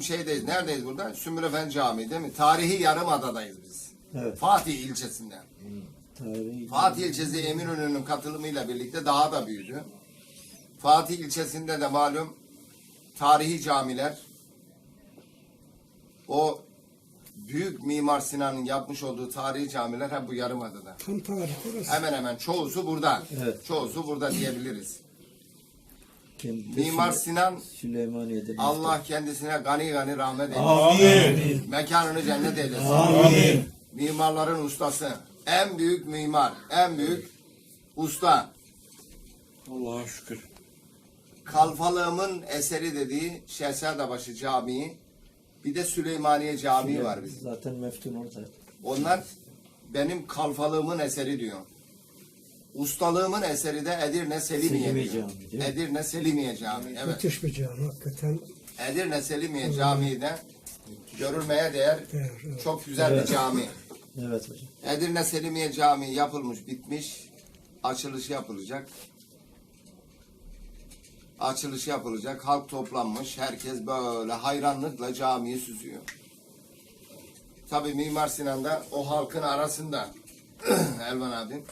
Şeydeyiz. Neredeyiz burada? Sümrüfen Camii değil mi? Tarihi Yarımada'dayız biz. Evet. Fatih ilçesinden. Tarihi. Fatih ilçesi Eminönü'nün katılımıyla birlikte daha da büyüdü. Fatih ilçesinde de malum tarihi camiler o büyük Mimar Sinan'ın yapmış olduğu tarihi camiler hep bu Yarımada'da. Tam tarih burası. Hemen hemen çoğusu burada. Evet. Çoğusu burada diyebiliriz. Mimar Sinan Süleymaniye'de. Allah kendisine gani gani rahmet eylesin. Amin. Mekanını cennet eylesin. Amin. Mimarların ustası. En büyük mimar. En büyük usta. Allah'a şükür. Kalfalığımın eseri dediği Şehzadebaşı Camii. Bir de Süleymaniye Camii var bizim. Zaten meftun orada. Onlar benim kalfalığımın eseri diyor. Ustalığımın eseri de Edirne Selimiye. Camii, değil mi? Edirne Selimiye Camii. Evet. Müthiş bir cami hakikaten. Edirne Selimiye Camii de görülmeye değer Değer, evet. çok güzel Evet. bir cami. Evet hocam. Edirne Selimiye Camii yapılmış, bitmiş. Açılışı yapılacak. Açılışı yapılacak. Halk toplanmış. Herkes böyle hayranlıkla camiyi süzüyor. Tabii Mimar Sinan da o halkın arasında Elvan abim.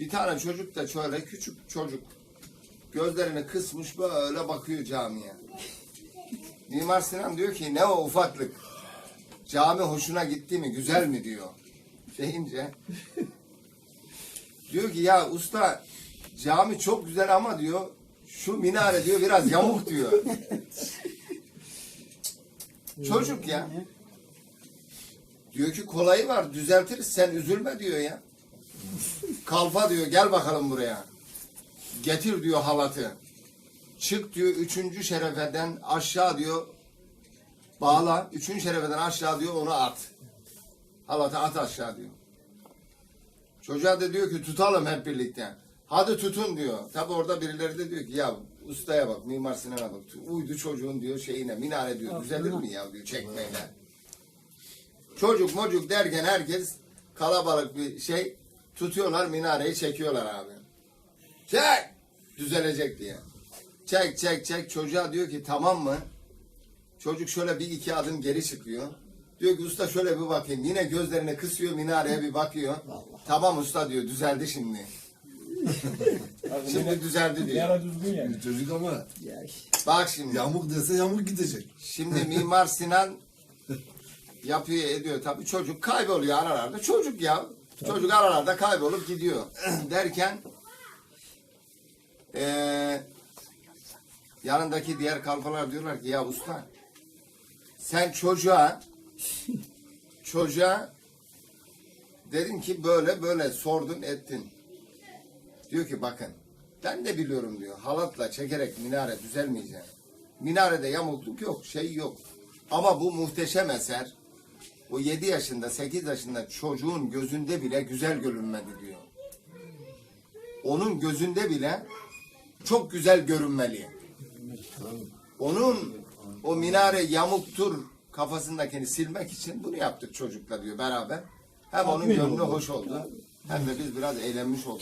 Bir tane çocuk da şöyle küçük çocuk. Gözlerini kısmış böyle bakıyor camiye. Mimar Sinan diyor ki ne o ufaklık. Cami hoşuna gitti mi, güzel mi diyor. Deyince diyor ki ya usta cami çok güzel ama diyor şu minare diyor biraz yamuk diyor. Çocuk ya. Diyor ki kolayı var düzeltiriz sen üzülme diyor ya. Kalfa diyor gel bakalım buraya. Getir diyor halatı. Çık diyor üçüncü şerefeden aşağı diyor bağla. Üçüncü şerefeden aşağı diyor onu at. Halatı at aşağı diyor. Çocuğa da diyor ki tutalım hep birlikte. Hadi tutun diyor. Tabi orada birileri de diyor ki ya ustaya bak Mimar Sinan'a bak. Uydu çocuğun diyor şeyine minare diyor. Düzelir mi ya diyor çekmeyle. Çocuk mocuk derken herkes kalabalık bir şey tutuyorlar minareyi çekiyorlar abi. Çek! Düzelecek diye. Çek çek çek çocuğa diyor ki tamam mı? Çocuk şöyle bir iki adım geri çıkıyor. Diyor ki usta şöyle bir bakayım. Yine gözlerini kısıyor minareye bir bakıyor. Tamam usta diyor düzeldi şimdi. şimdi düzeldi diyor. Yara düzgün yani. Çocuk ama Ya. Bak şimdi. yamuk dese yamuk gidecek. Şimdi Mimar Sinan yapıyor ediyor tabii çocuk kayboluyor aralarda çocuk ya çocuk aralarda kaybolup gidiyor derken eee yanındaki diğer kalfalar diyorlar ki ya usta sen çocuğa çocuğa dedim ki böyle böyle sordun ettin diyor ki bakın ben de biliyorum diyor halatla çekerek minare düzelmeyecek. Minarede yamukluk yok, şey yok. Ama bu muhteşem eser o 7 yaşında, 8 yaşında çocuğun gözünde bile güzel görünmedi diyor. Onun gözünde bile çok güzel görünmeli. Onun o minare yamuktur kafasındakini silmek için bunu yaptık çocukla diyor beraber. Hem onun gönlü hoş oldu hem de biz biraz eğlenmiş olduk.